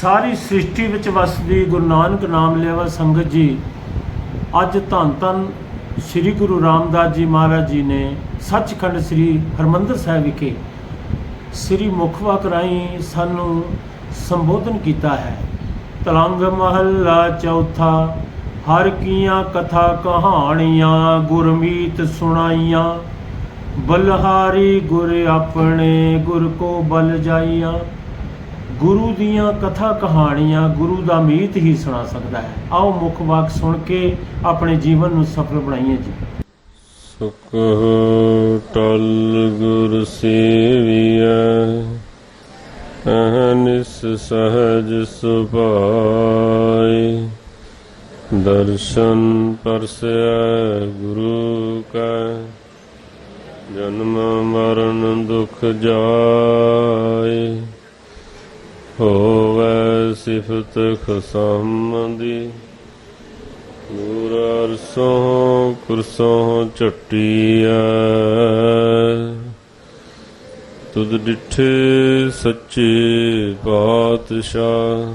ਸਾਰੀ ਸ੍ਰਿਸ਼ਟੀ ਵਿੱਚ ਵਸਦੀ ਗੁਰੂ ਨਾਨਕ ਨਾਮ ਲੈਵਾ ਸੰਗਤ ਜੀ, ਅੱਜ ਧੰਨ ਧੰਨ ਸ੍ਰੀ ਗੁਰੂ ਰਾਮਦਾਸ ਜੀ ਮਹਾਰਾਜ ਜੀ ਨੇ ਸੱਚਖੰਡ ਸ੍ਰੀ ਹਰਮੰਦਰ ਸਾਹਿਬ ਵਿਖੇ ਸ੍ਰੀ ਮੁਖਵਾਕ ਰਾਹੀਂ ਸਾਨੂੰ ਸੰਬੋਧਨ ਕੀਤਾ ਹੈ। ਤਲੰਗ ਮਹੱਲਾ ਚੌਥਾ, ਹਰ ਕੀਆਂ ਕਥਾ ਕਹਾਣੀਆਂ, ਗੁਰਮੀਤ ਸੁਣਾਈਆਂ, ਬਲਹਾਰੀ ਗੁਰ ਆਪਣੇ ਗੁਰ ਕੋ ਬਲ ਜਾਈਆਂ। ਗੁਰੂ ਦੀਆਂ ਕਥਾ ਕਹਾਣੀਆਂ ਗੁਰੂ ਦਾ ਮੀਤ ਹੀ ਸੁਣਾ ਸਕਦਾ ਹੈ। ਆਓ ਮੁੱਖ ਵਾਕ ਸੁਣ ਕੇ ਆਪਣੇ ਜੀਵਨ ਨੂੰ ਸਫਲ ਬਣਾਈਏ ਜੀ। ਸੁਖ ਟਲ ਗੁਰ ਸੇਵੀਐ ਅਹਨਿਸ ਸਹਜ ਸੁਭਾਈ ਦਰਸ਼ਨ ਪਰਸੈ ਗੁਰੂ ਕੈ, ਜਨਮ ਮਰਨ ਦੁਖ ਜਾਏ। ਹੋਵੇ ਸਿਫਤ ਖਸਮਦੀ। ਨੂਰ ਅਰਸੋਂ ਕੁਰਸੋਂ ਝਟੀਐ। ਤੁਧ ਡਿਠੇ ਸੱਚੇ ਪਾਤਸ਼ਾਹ।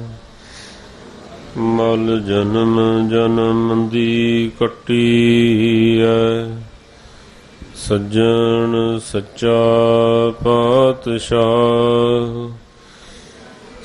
ਮਲ ਜਨਮ ਜਨਮ ਦੀ ਕਟੀਐ। ਸੱਜਣ ਸੱਚਾ ਪਾਤਸ਼ਾਹ।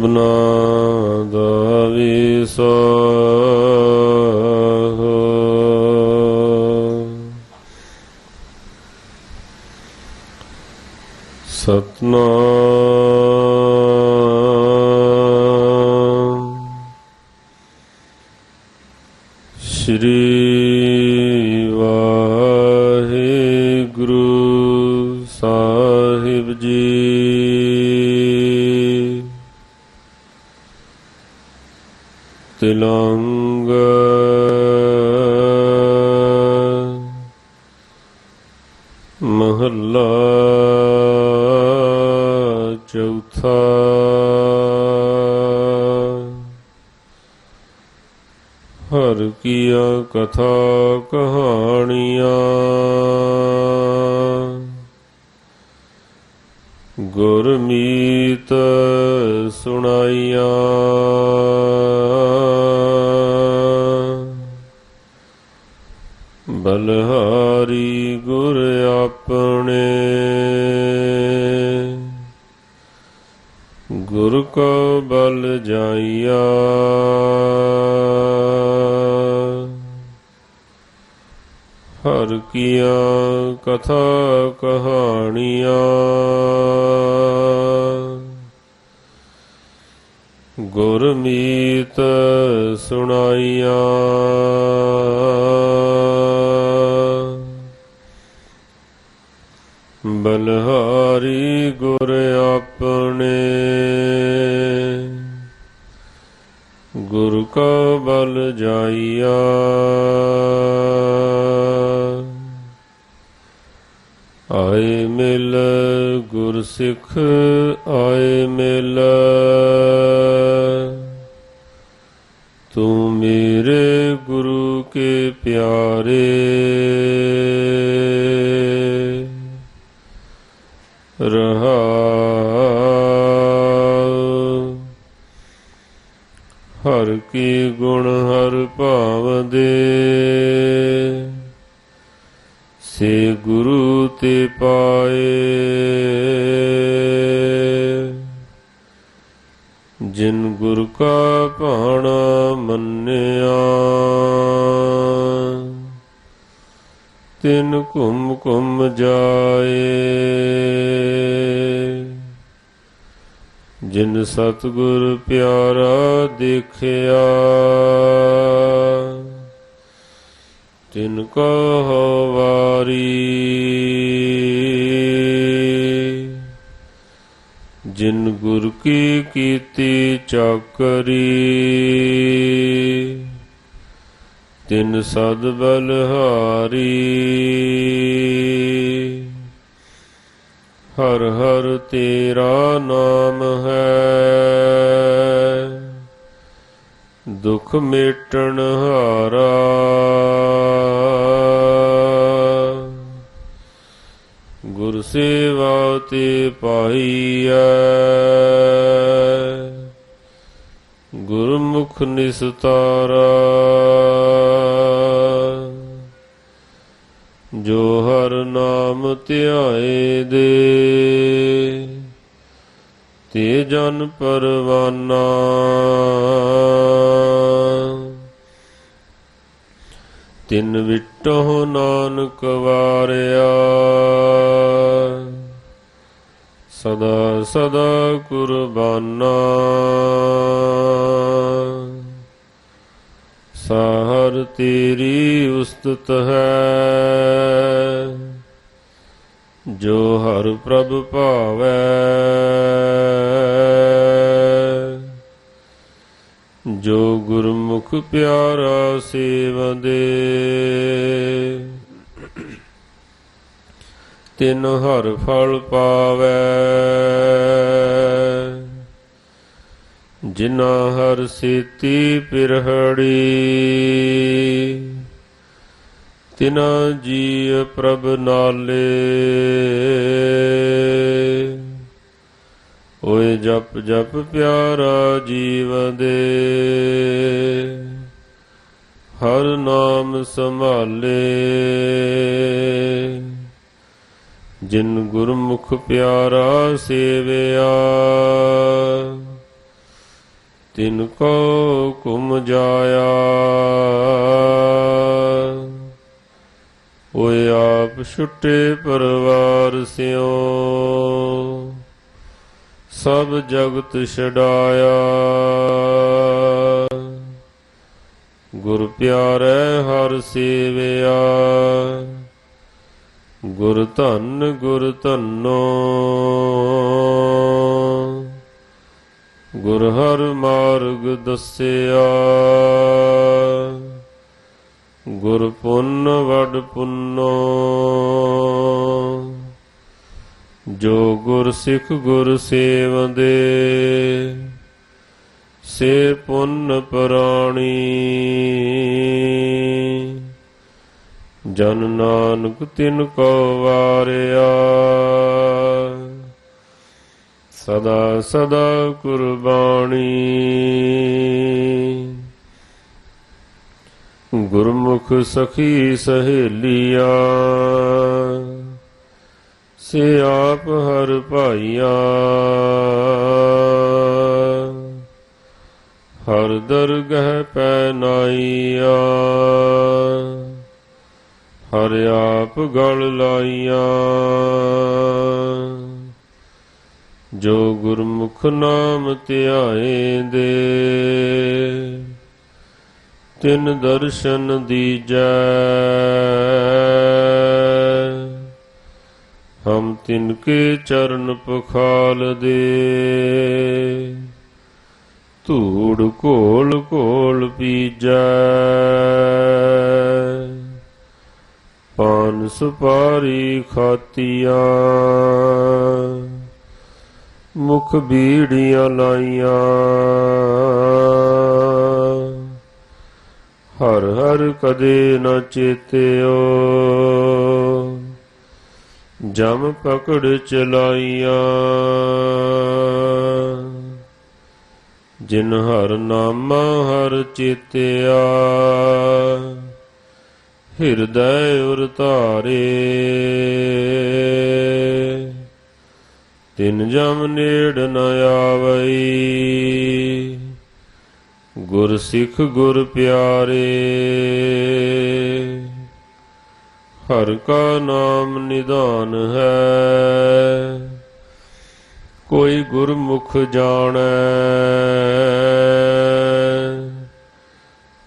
ਸਭਨਾ ਦਾ ਵਿਸਾਹ ਸਤਨਾਮ। ਸ਼੍ਰੀ ਤਿਲੰਗ ਮਹੱਲਾ ਚੌਥਾ ਹਰ ਕੀਆ ਕਥਾ ਗੁਰਮੀਤ ਸੁਣਾਈਆਂ। ਬਲਹਾਰੀ ਗੁਰ ਆਪਣੇ। ਗੁਰ ਕੋ ਬਲ ਜਾਈਆ। ਹਰ ਕੀਆ ਕਥਾ ਕਹਾਣੀਆਂ। ਗੁਰਮੀਤ ਸੁਣਾਈਆਂ। ਬਲਹਾਰੀ ਗੁਰ ਆਪਣੇ। ਗੁਰ ਕਾ ਬਲ ਜਾਈਆ। ਆਏ ਮਿਲ ਗੁਰ ਸਿੱਖ ਆਏ ਮਿਲ। ਤੂੰ ਮੇਰੇ ਗੁਰੂ ਕੇ ਪਿਆਰੇ। ਰਹਾ। ਹਰ ਕੀ ਗੁਣ ਹਰ ਭਾਵ ਦੇ। ਗੁਰੂ ਤੇ ਪਾਏ। ਜਿਨ ਗੁਰ ਕਾ ਭਾਣਾ ਮੰਨਿਆ, ਤਿਨ ਘੁੰਮ ਘੁੰਮ ਜਾਏ। ਜਿਨ ਸਤਿਗੁਰ ਪਿਆਰਾ ਦੇਖਿਆ ਤਿਨ ਕੋ ਵਾਰੀ। ਜਿਨ ਗੁਰ ਕੀ ਕੀਤੀ ਚਾਕਰੀ, ਤਿਨ ਸਦ ਬਲਹਾਰੀ। ਹਰ ਹਰ ਤੇਰਾ ਨਾਮ ਹੈ। ਦੁਖ ਮੇਟਣ ਹਾਰਾ। ਗੁਰ ਸੇਵਾ ਤੇ ਪਾਈਐ। ਗੁਰਮੁਖ ਨਿਸਤਾਰਾ। ਜੋ ਹਰ ਨਾਮ ਧਿਆਏ ਦੇ ਤੇ ਜਨ ਪਰਵਾਨਾ? ਤਿੰਨ ਵਿਟੋ ਨਾਨਕ ਵਾਰਿਆ। ਸਦਾ ਸਦਾ ਕੁਰਬਾਨਾ। ਸਾਹਰ ਤੇਰੀ ਉਸਤਤ ਹੈ। ਜੋ ਹਰ ਪ੍ਰਭ ਭਾਵੈ। ਜੋ ਗੁਰਮੁਖ ਪਿਆਰਾ ਸੇਵੰਦੇ ਤਿਨ ਹਰ ਫਲ ਪਾਵੈ। ਜਿਨਾ ਹਰ ਸੀਤੀ ਪਿਰਹੜੀ। ਤਿਨਾ ਜੀ ਪ੍ਰਭ ਨਾਲੇ। ਓਏ ਜਪ ਜਪ ਪਿਆਰਾ ਜੀਵ ਦੇ। ਹਰ ਨਾਮ ਸੰਭਾਲੇ। ਜਿਨ ਗੁਰਮੁਖ ਪਿਆਰਾ ਸੇਵਿਆ। ਤਿਨ ਕੋ ਕੁਮ ਜਾਇਆ ਓਏ ਆਪ ਛੁੱਟੇ ਪਰਵਾਰ ਸਿਓ। ਸਭ ਜਗਤ ਛਡਾਇਆ। ਗੁਰ ਪਿਆਰੇ ਹਰ ਸੇਵਿਆ। ਗੁਰ ਧੰਨ, ਗੁਰ ਧੰਨੋ। ਗੁਰ ਹਰ ਮਾਰਗ ਦੱਸਿਆ। ਸਿੱਖ ਗੁਰ ਸੇਵੰਦੇ ਸੇ ਪੁੰਨ ਪ੍ਰਾਣੀ। ਜਨ ਨਾਨਕ ਤਿਨ ਕੋ ਵਾਰਿਆ। ਸਦਾ ਸਦਾ ਕੁਰਬਾਨੀ। ਗੁਰਮੁਖ ਸਖੀ ਸਹੇਲੀਆਂ। ਸੇ ਆਪ ਹਰ ਭਾਈਆ। ਹਰ ਦਰਗਹ ਪੈ ਨਾਈਆ। ਹਰ ਆਪ ਗਲ ਲਾਈਆ। ਜੋ ਗੁਰਮੁਖ ਨਾਮ ਧਿਆਏ ਦੇ, ਤਿਨ ਦਰਸ਼ਨ ਦੀਜੈ। ਹਮ ਤਿਨਕੇ ਚਰਨ ਪਖਾਲ ਦੇ। ਧੂੜ ਘੋਲ ਘੋਲ ਪੀਜੈ। ਪਾਨ ਸੁਪਾਰੀ ਖਾਤੀਆਂ। ਮੁਖ ਬੀੜੀਆਂ ਲਾਈਆਂ। ਹਰ ਹਰ ਕਦੇ ਨ ਚੇਤਿਓ। ਜਮ ਪਕੜ ਚਲਾਈਆਂ। ਜਿਨ ਹਰ ਨਾਮਾ ਹਰ ਚੇਤਿਆ, ਹਿਰਦੈ ਉਰ ਧਾਰੇ। ਤਿਨ ਜਮ ਨੇੜ ਨ ਆਵਈ, ਗੁਰ ਸਿੱਖ ਗੁਰ ਪਿਆਰੇ। ਹਰ ਕਾ ਨਾਮ ਨਿਧਾਨ ਹੈ। ਕੋਈ ਗੁਰਮੁਖ ਜਾਣੈ।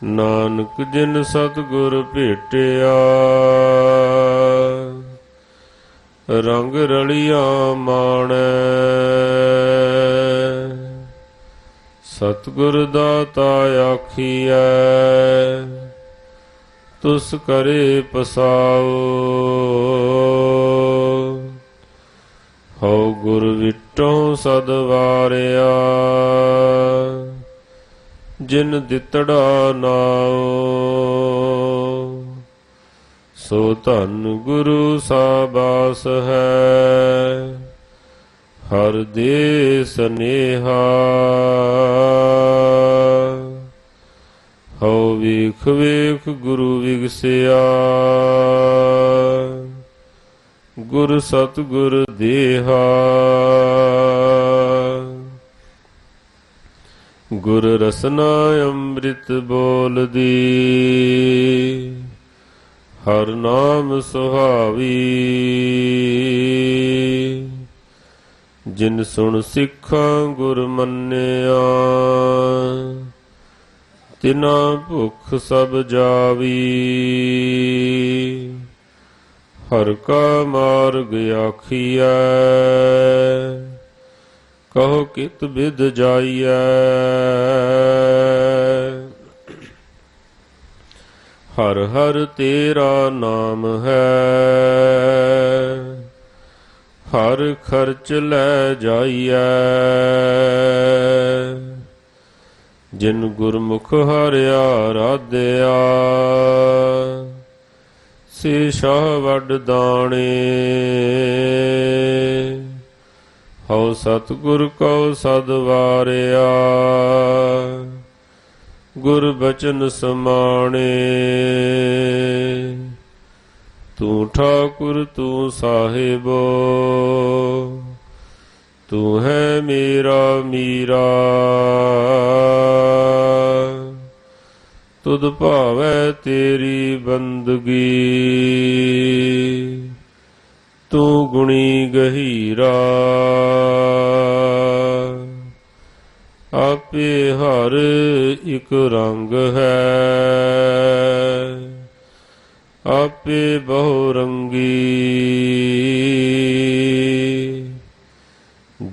ਨਾਨਕ ਜਿਨ ਸਤਿਗੁਰ ਭੇਟਿਆ, ਰੰਗ ਰਲੀਆਂ ਮਾਣੈ। ਸਤਿਗੁਰ ਦਾਤਾ ਆਖੀਐ ਤੁਸ ਕਰੇ ਪਸਾਓ ਹਉ ਗੁਰ ਵਿਟੋ ਸਦ ਵਾਰਿਆ, ਜਿਨ ਦਿੱਤੜਾ ਨਾਉ। ਸੋ ਧੰਨ ਗੁਰੂ ਸਾਬਾਸ ਹੈ, ਹਰ ਦੇ ਸਨੇਹਾ। ਹਉ ਵੇਖ ਵੇਖ ਗੁਰੂ ਵਿਗਸਿਆ। ਗੁਰ ਸਤਿਗੁਰ ਦੇਹਾ। ਗੁਰ ਰਸਨਾ ਅੰਮ੍ਰਿਤ ਬੋਲਦੀ। ਹਰ ਨਾਮ ਸੁਹਾਵੀ। ਜਿਨ ਸੁਣ ਸਿੱਖਾਂ ਗੁਰ ਮੰਨਿਆ। ਤਿਨਾ ਭੁਖ ਸਭ ਜਾਵੀ। ਹਰ ਕਾ ਮਾਰਗ ਆਖੀਐ, ਕਹੋ ਕਿਤ ਬਿਦ ਜਾਈਐ। ਹਰ ਹਰ ਤੇਰਾ ਨਾਮ ਹੈ, ਹਰ ਖਰਚ ਲੈ ਜਾਈਐ। ਜਿਨ ਗੁਰਮੁਖ ਹਰਿਆ ਰਾਧਿਆ ਸੇ ਸ਼ਾਹ ਵੱਡ ਦਾਣੇ। ਹਉ ਸਤਿਗੁਰ ਕਉ ਸਦ ਵਾਰਿਆ, ਗੁਰ ਬਚਨ ਸਮਾਣੇ। ਤੂੰ ਠਾਕੁਰ ਤੂੰ ਸਾਹਿਬੋ ਤੂੰ ਹੈ ਮੇਰਾ ਮੀਰਾ ਤੁਧ ਭਾਵੈ ਤੇਰੀ ਬੰਦਗੀ ਤੂੰ ਗੁਣੀ ਗਹੀਰਾ ਆਪੇ ਹਰ ਇੱਕ ਰੰਗ ਹੈ ਆਪੇ ਬਹੁ ਰੰਗੀ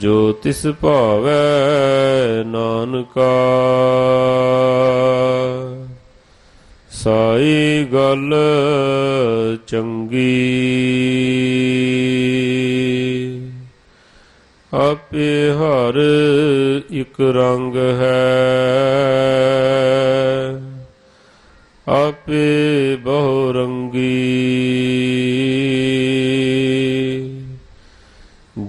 ਜੋ ਤਿਸ ਭਾਵੈ ਨਾਨਕਾ। ਸਾਈ ਗੱਲ ਚੰਗੀ। ਆਪੇ ਹਰ ਇੱਕ ਰੰਗ ਹੈ। ਆਪੇ ਬਹੁ ਰੰਗੀ।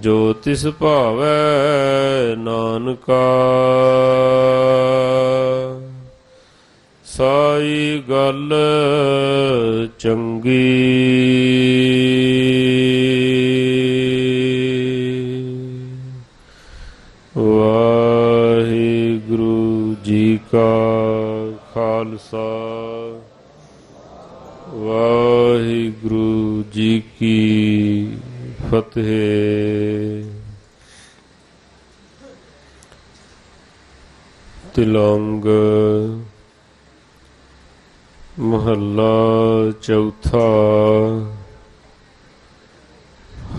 ਜੋ ਤਿਸ ਭਾਵੈ ਨਾਨਕਾ। ਸਾਈ ਗੱਲ ਚੰਗੀ। ਵਾਹਿਗੁਰੂ ਜੀ ਕਾ ਖਾਲਸਾ। ਵਾਹਿਗੁਰੂ ਜੀ ਕੀ ਫਤਿਹ ਤਿਲੰਗ ਮਹੱਲਾ ਚੌਥਾ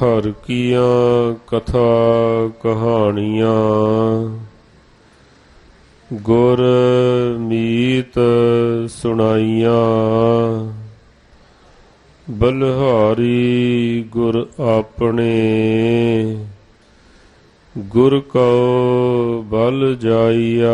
ਹਰ ਕੀਆਂ ਕਥਾ ਕਹਾਣੀਆਂ ਗੁਰ ਮੀਤ ਸੁਣਾਈਆਂ ਬਲਹਾਰੀ ਗੁਰ ਆਪਣੇ। ਗੁਰ ਕਉ ਬਲ ਜਾਈਆ।